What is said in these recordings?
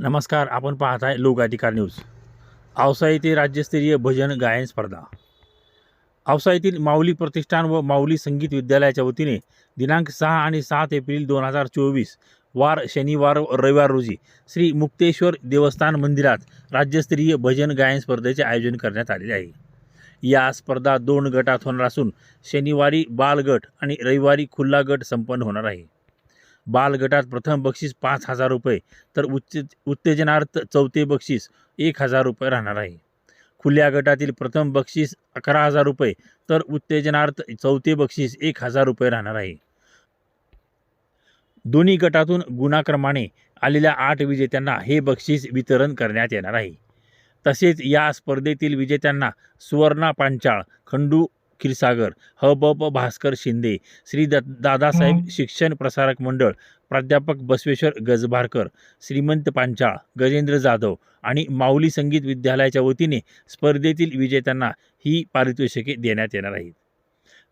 नमस्कार आपण पाहत आहे लोकाधिकार न्यूज. औसा येथे राज्यस्तरीय भजन गायन स्पर्धा. औसा येथील माऊली प्रतिष्ठान व माऊली संगीत विद्यालयाच्या वतीने दिनांक सहा आणि सात एप्रिल दोन हजार चोवीस वार शनिवार व रविवार रोजी श्री मुक्तेश्वर देवस्थान मंदिरात राज्यस्तरीय भजन गायन स्पर्धेचे आयोजन करण्यात आलेले आहे. या स्पर्धा दोन गटात होणार असून शनिवारी बाल गट आणि रविवारी खुल्ला गट संपन्न होणार आहे. बाल गटात प्रथम बक्षीस पाच हजार रुपये तर उच्च उत्तेजनार्थ चौथे बक्षीस एक हजार रुपये राहणार आहे. खुल्या गटातील प्रथम बक्षीस अकरा हजार रुपये तर उत्तेजनार्थ चौथे बक्षीस एक हजार रुपये राहणार आहे. दोन्ही गटातून गुणाक्रमाने आलेल्या आठ विजेत्यांना हे बक्षीस वितरण करण्यात येणार आहे. तसेच या स्पर्धेतील विजेत्यांना सुवर्णा पांचाळ खंडू क्षीरसागर ह ब प भास्कर शिंदे श्री द दादासाहेब शिक्षण प्रसारक मंडळ प्राध्यापक बसवेश्वर गजभारकर श्रीमंत पांचाळ गजेंद्र जाधव आणि माऊली संगीत विद्यालयाच्या वतीने स्पर्धेतील विजेत्यांना ही पारितोषिके देण्यात येणार आहेत.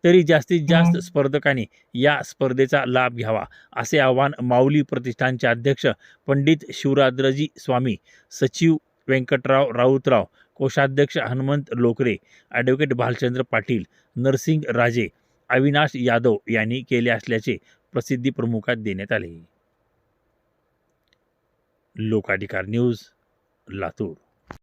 तरी जास्तीत जास्त स्पर्धकांनी या स्पर्धेचा लाभ घ्यावा असे आवाहन माऊली प्रतिष्ठानचे अध्यक्ष पंडित शिवराद्रजी स्वामी सचिव व्यंकटराव राऊतराव कोषाध्यक्ष हनुमंत लोकरे ॲडव्होकेट भालचंद्र पाटील नरसिंग राजे अविनाश यादव यांनी केले असल्याचे प्रसिद्धी प्रमुखात देण्यात आले. लोकाधिकार न्यूज लातूर.